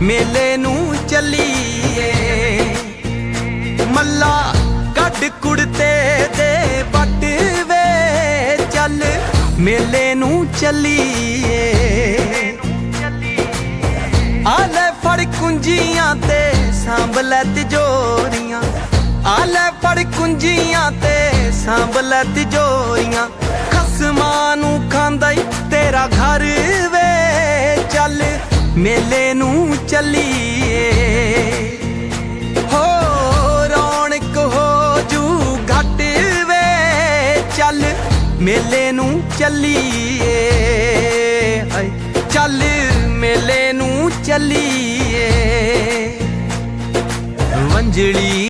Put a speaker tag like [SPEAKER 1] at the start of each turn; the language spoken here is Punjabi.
[SPEAKER 1] ਮੇਲੇ ਨੂੰ ਚੱਲੀਏ। ਮੱਲਾ ਕੱਢ ਕੁੜਤੇ ਦੇ ਬੱਟ ਵੇ ਚੱਲ। ਮੇਲੇ ਨੂੰ ਚੱਲੀਏ। ਆਲੇ ਫੜ ਕੁੰਜੀਆਂ ਤੇ ਸਾਂਭ ਲੈ ਤਿਜੋਰੀਆਂ। ਆ ਫੜ ਕੁੰਜੀਆਂ ਤੇ ਸਾਂਭ ਲੈ ਤਿਜੋਰੀਆਂ। ਮੇਲੇ ਨੂੰ ਚੱਲੀਏ। ਹੋ ਰੌਣਕ ਹੋ ਜੂ ਘਟ ਵੇ, ਚੱਲ ਮੇਲੇ ਨੂੰ ਚੱਲੀਏ। ਚੱਲ ਮੇਲੇ ਨੂੰ ਚੱਲੀਏ। ਵੰਜੜੀ